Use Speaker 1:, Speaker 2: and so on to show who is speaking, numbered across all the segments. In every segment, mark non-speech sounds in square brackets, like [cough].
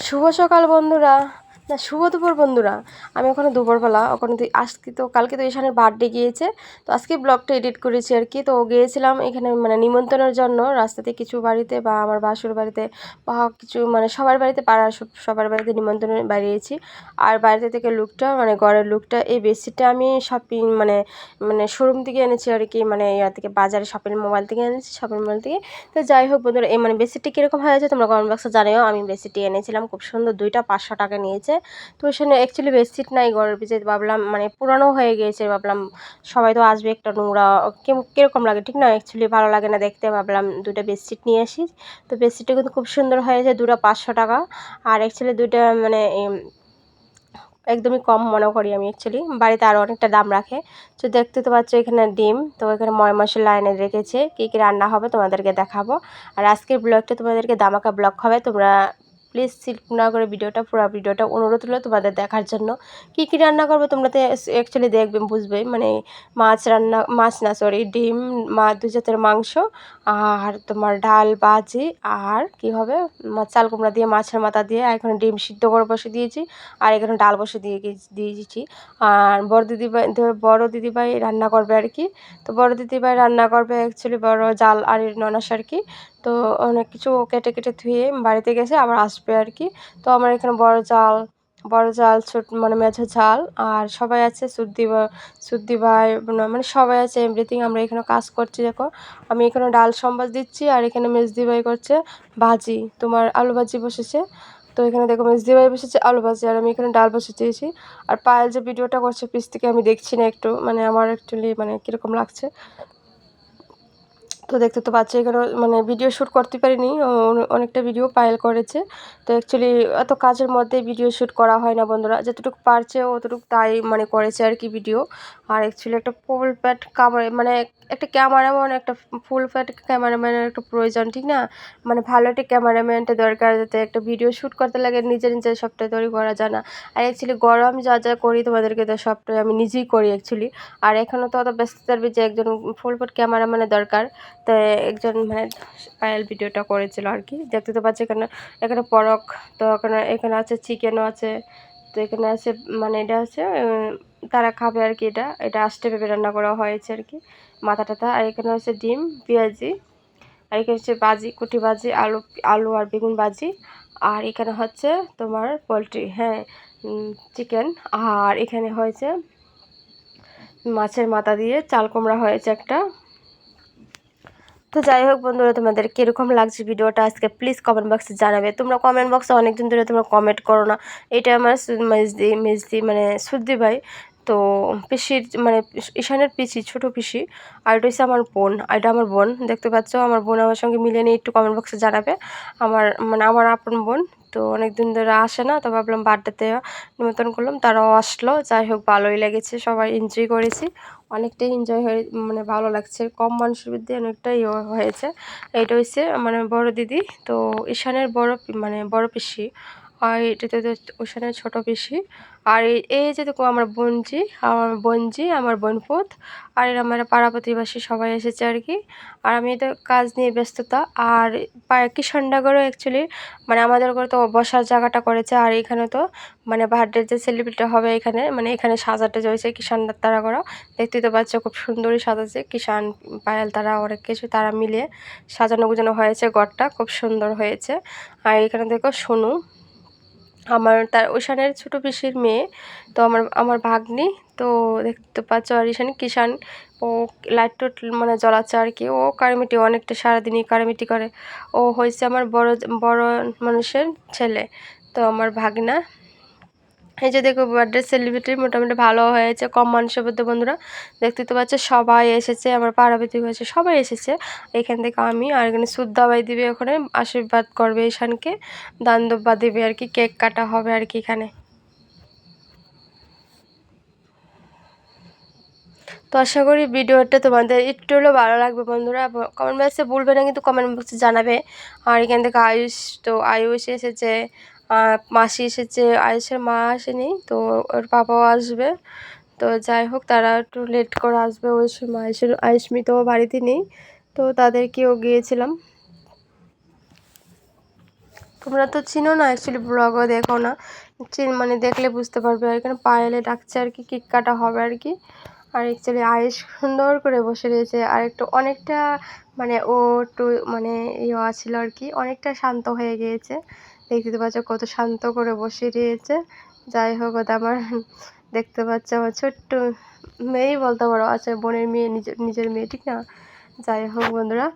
Speaker 1: শুভ সকাল বন্ধুরা। না, শুভ দুপুর বন্ধুরা। আমি ওখানে দুপুরবেলা ওখানে তো আজকে তো, কালকে তো ঈশানের বার্থডে গিয়েছে, তো আজকে ব্লগটা এডিট করেছি আর কি। তো গিয়েছিলাম এখানে মানে নিমন্ত্রণের জন্য, রাস্তাতে কিছু বাড়িতে বা আমার বাসুর বাড়িতে বা কিছু মানে সবার বাড়িতে, পাড়ার সবার বাড়িতে নিমন্ত্রণ বাড়িয়েছি। আর বাড়িতে থেকে লুকটা মানে ঘরের লুকটা এই বেডশিটটা আমি শপিং মানে মানে শোরুম থেকে এনেছি আর কি মানে ইয়া থেকে, বাজারে শপিং মোবাইল থেকে এনেছি শপিং মোবাইল থেকে। তো যাই হোক বন্ধুরা, এই মানে বেডশিটটি কীরকম হয়েছে তোমরা কমেন্ট বক্সে জানিও। আমি বেডশিটটি এনেছিলাম, খুব সুন্দর, দুইটা পাঁচশো টাকা নিয়েছে। তো সেখানে অ্যাকচুয়ালি বেডশিট নাই ঘরের ভিতরে, ভাবলাম মানে পুরানো হয়ে গিয়েছে ভাবলাম সবাই তো আসবে একটা নোংরা, কেম- কীরকম লাগে, ঠিক না? অ্যাকচুয়ালি ভালো লাগে না দেখতে, ভাবলাম দুটো বেডশিট নিয়ে আসি। তো বেডশিটটা কিন্তু খুব সুন্দর হয়েছে, দুটো পাঁচশো টাকা। আর অ্যাকচুয়ালি দুইটা মানে একদমই কম মনে করি আমি অ্যাকচুয়ালি বাড়িতে আরও অনেকটা দাম রাখে। তো দেখতে তো পাচ্ছ এখানে ডিম, তো এখানে ময় মশলা এনে রেখেছে, কী কী রান্না হবে তোমাদেরকে দেখাবো। আর আজকের ব্লগটা তোমাদেরকে দামাকা ব্লগ হবে, তোমরা প্লিজ স্লিপ না করে ভিডিওটা, পুরো ভিডিওটা অনুরোধ হলো তোমাদের দেখার জন্য। কী কী রান্না করব তোমরা তো অ্যাকচুয়ালি দেখবে বুঝবে মানে মাছ রান্না, মাছ না সরি ডিম, মা, দু জাতের মাংস, আর তোমার ডাল, বাজি, আর কি হবে? চাল কুমড়া দিয়ে, মাছের মাথা দিয়ে, আর এখানে ডিম সিদ্ধ করে বসে দিয়েছি, আর এখানে ডাল বসে দিয়ে দিয়েছি। আর বড় দিদিভাই বড় দিদিভাই রান্না করবে আর কি। তো বড় দিদিভাই রান্না করবে অ্যাকচুয়ালি বড় জাল আর ননাস আর কি। তো অনেক কিছু কেটে কেটে ধুয়ে বাড়িতে গেছে, আবার আসবে আর কি। তো আমার এখানে বড় জাল বড় জাল ছোট মানে মেঝো ঝাল আর সবাই আছে, সুদ্দি সুদ্দি ভাই মানে সবাই আছে এভরিথিং আমরা এখানে কাজ করছি, দেখো। আমি এখানে ডাল সম্বাস দিচ্ছি, আর এখানে মেজদি ভাই করছে ভাজি, তোমার আলু ভাজি বসেছে। তো এখানে দেখো মেজদি ভাই বসেছে আলু ভাজি, আর আমি এখানে ডাল বসে দিয়েছি। আর পায়েল যে ভিডিওটা করছে পিস থেকে আমি দেখছি না একটু মানে আমার অ্যাকচুয়ালি মানে কীরকম লাগছে। তো দেখতে তো পাচ্ছি এখানে মানে ভিডিও শ্যুট করতে পারিনি অনেকটা ভিডিও পাইল করেছে। তো অ্যাকচুয়ালি এত কাজের মধ্যে ভিডিও শ্যুট করা হয় না বন্ধুরা, যতটুকু পারছে অতটুকু তাই মানে করেছে আর কি ভিডিও আর অ্যাকচুয়ালি একটা ফুল প্যাট কামার মানে একটা ক্যামেরাম্যান একটা ফুল প্যাট ক্যামেরাম্যানের একটা প্রয়োজন, ঠিক না? মানে ভালো একটা ক্যামেরাম্যানটা দরকার যাতে একটা ভিডিও শ্যুট করতে লাগে, নিজে নিজে সবটাই তৈরি করা যায় না। আর অ্যাকচুয়ালি গরম যা যা করি তোমাদেরকে তো সবটাই আমি নিজেই করি অ্যাকচুয়ালি আর এখনও তো অত ব্যস্ততার যে একজন ফুল প্যাট ক্যামেরাম্যানের দরকার। তো একজন মানে পায়েল ভিডিওটা করেছিল আর কি। দেখতে তো পাচ্ছি এখানে এখানে পরক, তো এখানে এখানে আছে চিকেনও আছে, তো এখানে আছে মানে এটা আছে তারা খাবে আর কি এটা। এটা আষ্টে পেঁপে রান্না করা হয়েছে আর কি, মাথা টাথা। আর এখানে হচ্ছে ডিম, পেঁয়াজি, আর এখানে হচ্ছে বাজি, কুটি বাজি, আলু আলু আর বেগুন বাজি। আর এখানে হচ্ছে তোমার পোলট্রি হ্যাঁ চিকেন। আর এখানে হয়েছে মাছের মাথা দিয়ে চাল কুমড়া হয়েছে একটা। তো যাই হোক বন্ধুরা, তোমাদের কীরকম লাগছে ভিডিওটা আজকে প্লিজ কমেন্ট বক্সে জানাবে। তোমরা কমেন্ট বক্সে অনেকদিন ধরে তোমরা কমেন্ট করো না। এটা আমার মেজদি মেজদি মানে সুদ্দি ভাই, তো পিসির মানে ঈশানের পিসি, ছোট পিসি, আর এটা হচ্ছে আমার বোন, আর এটা আমার বোন, দেখতে পাচ্ছ? আমার বোন আমার সঙ্গে মিলে নিয়ে একটু কমেন্ট বক্সে জানাবে। আমার মানে আমার আপন বোন তো অনেক দিন ধরে আসে না, তো ভাবলাম বার্থডেতে নিমন্ত্রণ করলাম, তারাও আসলো, যাই হোক ভালোই লেগেছে, সবাই এনজয় করেছি, অনেকটাই এনজয় হয়ে মানে ভালো লাগছে, কম মানুষের মধ্যে অনেকটাই ইয়ে হয়েছে এটা হচ্ছে মানে বড় দিদি, তো ঈশানের বড় মানে বড় পিসি আর এটাতে তো ঈশানের ছোট পিসি আর এই যে দেখো আমার বোনজি আমার বোনজি, আমার বোনপুত, আর এরা আমার পাড়া প্রতিবেশী সবাই এসেছে আর কি। আর আমি তো কাজ নিয়ে ব্যস্ততা, আর কিষাননগরও অ্যাকচুয়ালি মানে আমাদের ঘরে তো বসার জায়গাটা করেছে, আর এখানে তো মানে বার্থডে যে সেলিব্রেট হবে এখানে মানে এখানে সাজাটা হয়েছে কিষান তারা করা দেখতে তো পাচ্ছ খুব সুন্দরই সাজাচ্ছে কিষান পায়েল তারা, অনেক কিছু তারা মিলিয়ে সাজানো গুজানো হয়েছে, ঘরটা খুব সুন্দর হয়েছে। আর এখানে দেখো সোনু আমার তার ঈশানের ছোটো পিসির মেয়ে, তো আমার আমার ভাগ্নি, তো দেখতে পাচ্ছ আর ঈশান কিষান ও লাইট টোট মানে জ্বলাচ্ছে আর কি। ও কারিমিটি, অনেকটা সারাদিনই কারিমিটি করে। ও হয়েছে আমার বড় বড় মানুষের ছেলে, তো আমার ভাগনা। এই যে দেখো বার্থডে সেলিব্রিটি মোটামুটি ভালো হয়েছে, কম মানুষের মধ্যে বন্ধুরা। দেখতে তো পাচ্ছে সবাই এসেছে, আমার পাড়াপতি হয়েছে, সবাই এসেছে। এখান থেকে আমি আর এখানে সুদ্দাবাই দিবে ওখানে, আশীর্বাদ করবে ঈশানকে। দান দব্বা দেবে আর কি, কেক কাটা হবে আর কি এখানে। তো আশা করি ভিডিওটা তোমাদের একটু হলেও ভালো লাগবে বন্ধুরা। কমেন্ট বক্সে বলবে না, কিন্তু কমেন্ট বক্সে জানাবে। আর এখান থেকে আয়ুষ, তো আয়ুষ এসেছে মাসি এসেছে আয়ুষের মা আসেনি, তো ওর বাবাও আসবে। তো যাই হোক, তারা একটু লেট করে আসবে ওই সময় আয়ুষ্মি তো বাড়িতে নেই, তো তাদেরকেও গিয়েছিলাম। তোমরা তো চিনো না অ্যাকচুয়ালি ব্লগও দেখো না। চিন মানে দেখলে বুঝতে পারবে, আর এখানে পায়েলে ডাকছে আর কি, কেক কাটা হবে আর কি। আর অ্যাকচুয়ালি আয়েস সুন্দর করে বসে রয়েছে, আর একটু অনেকটা মানে ও একটু মানে ইয়ে ছিল আর কি, অনেকটা শান্ত হয়ে গিয়েছে। দেখতে পাচ্ছ কত শান্ত করে বসে রয়েছে। যাই হোক আমার দেখতে পাচ্ছ আমার ছোট্ট মেয়েই বলতে পারো আচ্ছা বোনের মেয়ে, নিজের নিজের মেয়ে, ঠিক না? যাই হোক বন্ধুরা,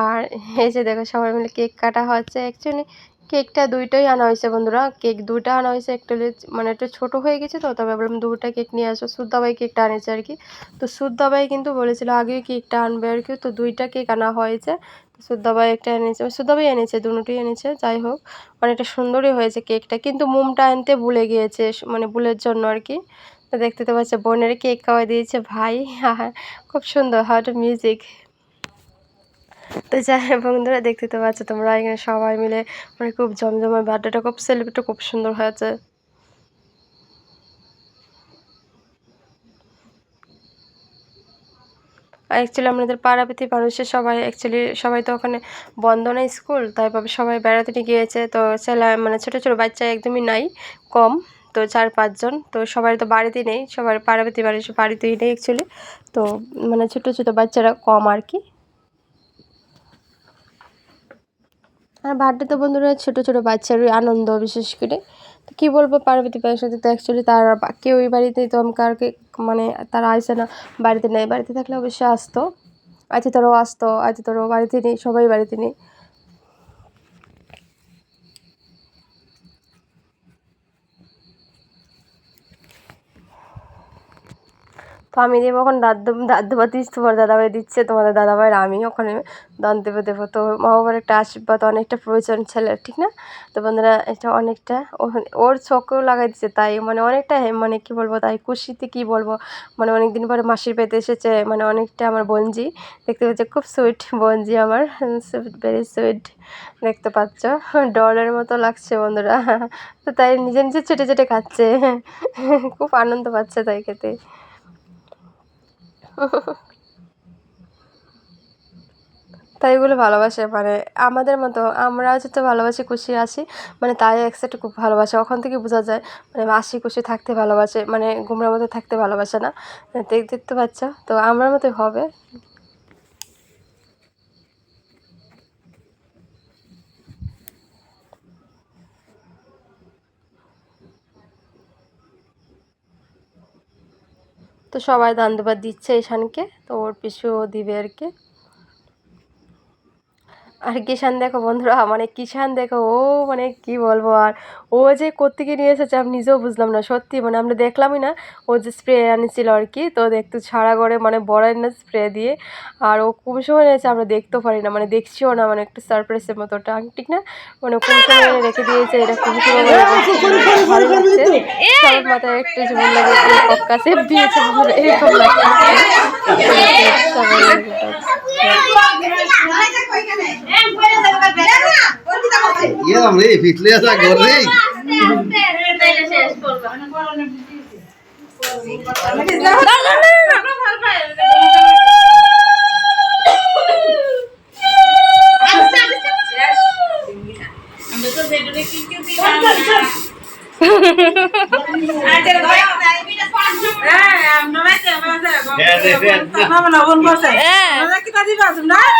Speaker 1: আর এই যে দেখো সবাই মিলে কেক কাটা হচ্ছে। অ্যাকচুয়ালি কেকটা দুইটাই আনা হয়েছে বন্ধুরা। কেক দুইটা আনা হয়েছে, একটা মানে একটু ছোটো হয়ে গেছে তো, তবে ভাবলাম দুটা কেক নিয়ে আসো সুদ্দাবাই কেকটা আনেছে আর কি। তো সুদ্দাবাই কিন্তু বলেছিল আগেই কেকটা আনবে আর কি, তো দুইটা কেক আনা হয়েছে। সুদ্দাবাই একটা এনেছে সুদ্দাবাই এনেছে, দুটোই এনেছে, যাই হোক। অনেকটা সুন্দরই হয়েছে কেকটা, কিন্তু মোমটা আনতে ভুলে গিয়েছে মানে ভুলের জন্য আর কি। তো দেখতে তো পাচ্ছে, বোনের কেক খাওয়াই দিয়েছে ভাই হ্যাঁ খুব সুন্দর হার্ট মিউজিক তো যাই বন্ধুরা, দেখতে তো পাচ্ছ তোমরা এখানে সবাই মিলে মানে খুব জমজমে বার্থডেটা, খুব সেলিব্রেটটা খুব সুন্দর হয়েছে। অ্যাকচুয়ালি আমাদের পাড়াপতি মানুষের সবাই অ্যাকচুয়ালি সবাই তো ওখানে বন্ধ নেই স্কুল তাই ভাবে সবাই বেড়াতে গিয়েছে। তো ছেলে মানে ছোটো ছোটো বাচ্চা একদমই নাই, কম। তো চার পাঁচজন তো সবাই তো বাড়িতেই নেই, সবার পাড়াপতি মানুষ বাড়িতেই নেই অ্যাকচুয়ালি তো মানে ছোটো ছোটো বাচ্চারা কম আর কি। আর বার্থডে তো বন্ধুরা ছোটো ছোটো বাচ্চারই আনন্দ বিশেষ করে। কী বলব, পার্বতী পায়ের সাথে তো অ্যাকচুয়ালি তার কেউ ওই বাড়িতে তো কারকে মানে তারা আসে না, বাড়িতে নেই। বাড়িতে থাকলে অবশ্যই আসতো। আজকে তোরও আসতো আজকে তোরও বাড়িতে নেই, সবাই বাড়িতে নেই। তো আমি দেবো ওখানে দাদু দাদু বা তোমার দাদাভাই দিচ্ছে, তোমাদের দাদাভাইয়ের আমি ওখানে দান দেবো দেবো তো মা বাবার একটা আশীর্বাদ, অনেকটা প্রয়োজন ছেলের, ঠিক না? তো বন্ধুরা, এটা অনেকটা ওর চোখেও লাগাই দিচ্ছে, তাই মানে অনেকটা মানে কি বলব, তাই খুশিতে কি বলব মানে অনেক দিন পরে মাসির পেতে এসেছে মানে অনেকটা আমার বঞ্জি দেখতে পাচ্ছি, খুব সুইট বঞ্জি আমার সুইট ভেরি সুইট দেখতে পাচ্ছ, ডলের মতো লাগছে বন্ধুরা, তো তাই নিজে নিজে চেটে চেটে খাচ্ছে, খুব আনন্দ পাচ্ছে তাই খেতে। তাই এগুলো ভালোবাসে মানে আমাদের মতো, আমরা যত ভালোবাসি খুশি আছি মানে তাই একসাথে খুব ভালোবাসে। ওখান থেকে বোঝা যায় মানে হাসি খুশি থাকতে ভালোবাসে মানে গুমরার মতো থাকতে ভালোবাসে না। দেখতে দেখতে পাচ্ছ? তো আমার মতোই হবে। তো সবাই দান দিচ্ছে ঈশানকে তো ওর পিছুও দিবে আর কি আর কিষান দেখো বন্ধুরা মানে কিষান দেখো ও মানে কি বলব আর ও যে কোত্থেকে নিয়ে এসেছে আমি নিজেও বুঝলাম না সত্যি মানে আমরা দেখলামই না ও যে স্প্রে আনিছিল আর কি তো দেখতে ছাড়া করে মানে বড় না স্প্রে দিয়ে আর ও কোন সময় নিয়েছে আমরা দেখতেও পারি না মানে দেখছিও না মানে একটু সারপ্রাইজের মতো ওটা ঠিক না মানে কোন সময় এনে রেখে দিয়েছে এটা কোন সময় ভালো লাগছে সবার মাথায় একটু যেমন লাগে কাছে দিয়েছে এরকম লাগছে
Speaker 2: এরম রে ফিটলে আসা ঘর রে
Speaker 1: ছোট শু দাও দাও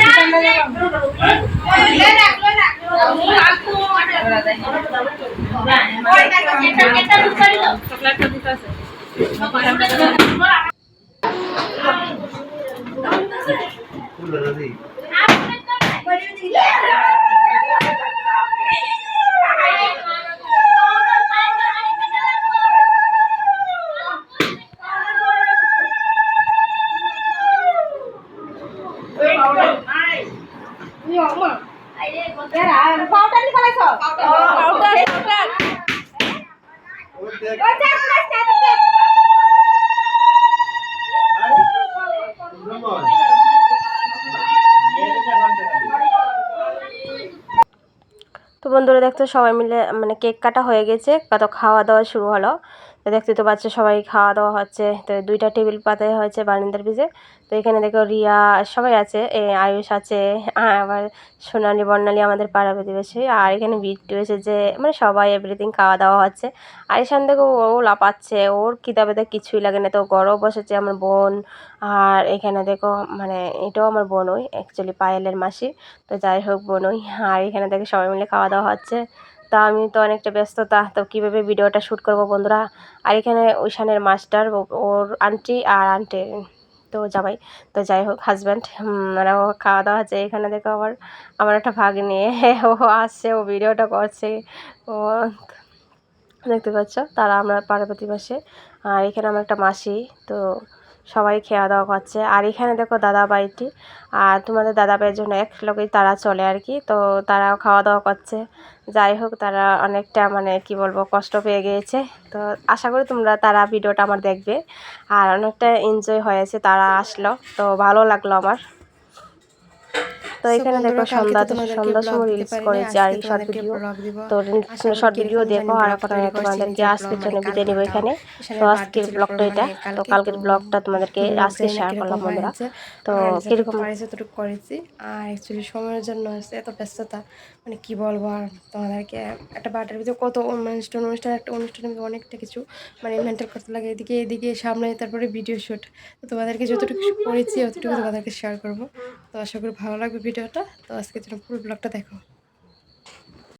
Speaker 1: 两个人 দেখতো সবাই মিলে মানে কেক কাটা হয়ে গেছে কত খাওয়া দাওয়া শুরু হলো। দেখতে তো বাচ্চা সবাই খাওয়া দাওয়া হচ্ছে। তো দুইটা টেবিল পাতায় হয়েছে বারিন্দার পিছে তো এখানে দেখো রিয়া সবাই আছে আয়ুষ আছে আবার সোনালি, বর্ণালী আমাদের পাড়া প্রতিবেশী। আর এখানে বিট্টু এসেছে মানে সবাই এভরিথিং খাওয়া দাওয়া হচ্ছে। আর এখান থেকে ও লাপাচ্ছে ওর কিতাবেতে কিছুই লাগে না। তো গরম বসেছে আমার বোন, আর এখানে দেখো মানে এটাও আমার বোনই অ্যাকচুয়ালি পায়েলের মাসি। তো যাই হোক বোনই, আর এখানে দেখো সবাই মিলে খাওয়া দাওয়া হচ্ছে। তা আমি তো অনেকটা ব্যস্ততা তো কীভাবে ভিডিওটা শ্যুট করব বন্ধুরা? আর এখানে ওইখানের মাস্টার ওর আন্টি আর আন্টি তো জামাই। তো যাই হোক হাজব্যান্ড মানে ও খাওয়া দাওয়া হচ্ছে। এখানে দেখো আবার আমার একটা ভাগ নিয়ে [laughs] ও আসছে, ও ভিডিওটা করছে। ও, দেখতে পাচ্ছ? তারা আমরা পাড়া প্রতিবেশী আর এখানে আমার একটা মাসি, তো সবাই খাওয়া দাওয়া করছে। আর এখানে দেখো দাদা বাড়িটি। আর তোমাদের দাদা ভাইয়ের জন্য এক লোকই তারা চলে আর কি। তো তারাও খাওয়া দাওয়া করছে। যাই হোক, তারা অনেকটা মানে কি বলব, কষ্ট পেয়ে গিয়েছে। তো আশা করি তোমরা তারা ভিডিওটা আমার দেখবে। আর অনেকটা এনজয় হয়েছে তারা আসলো। তো ভালো লাগল আমার। তো এখানে দেখো সন্ধ্যা সন্ধ্যার সময় রিলস করেছি আর শর্ট ভিডিও তো শর্ট ভিডিও দেখো আর এখন আমি তোমাদেরকে আজকের জন্য বিদায় নেব এখানে। তো আজকের ব্লগটা এটা। তো কালকের ব্লগটা তোমাদেরকে আজকে শেয়ার করলাম বন্ধুরা। তো কীরকম
Speaker 3: এতটুকু করেছি আর অ্যাকচুয়ালি সময়ের জন্য এত ব্যস্ততা। মানে কি বলব আর তোমাদেরকে একটা বাটার ভিতরে কত অনুষ্ঠান অনুষ্ঠান একটা অনুষ্ঠানের ভিতরে অনেকটা কিছু মানে মেন্টাল করতে লাগে এদিকে এদিকে সামনে তারপরে ভিডিও শ্যুট তো তোমাদেরকে যতটুকু করেছি অতটুকু তোমাদেরকে শেয়ার করব। তো আশা করি ভালো লাগবে ভিডিওটা। তো আজকের জন্য পুরো ব্লগটা দেখো।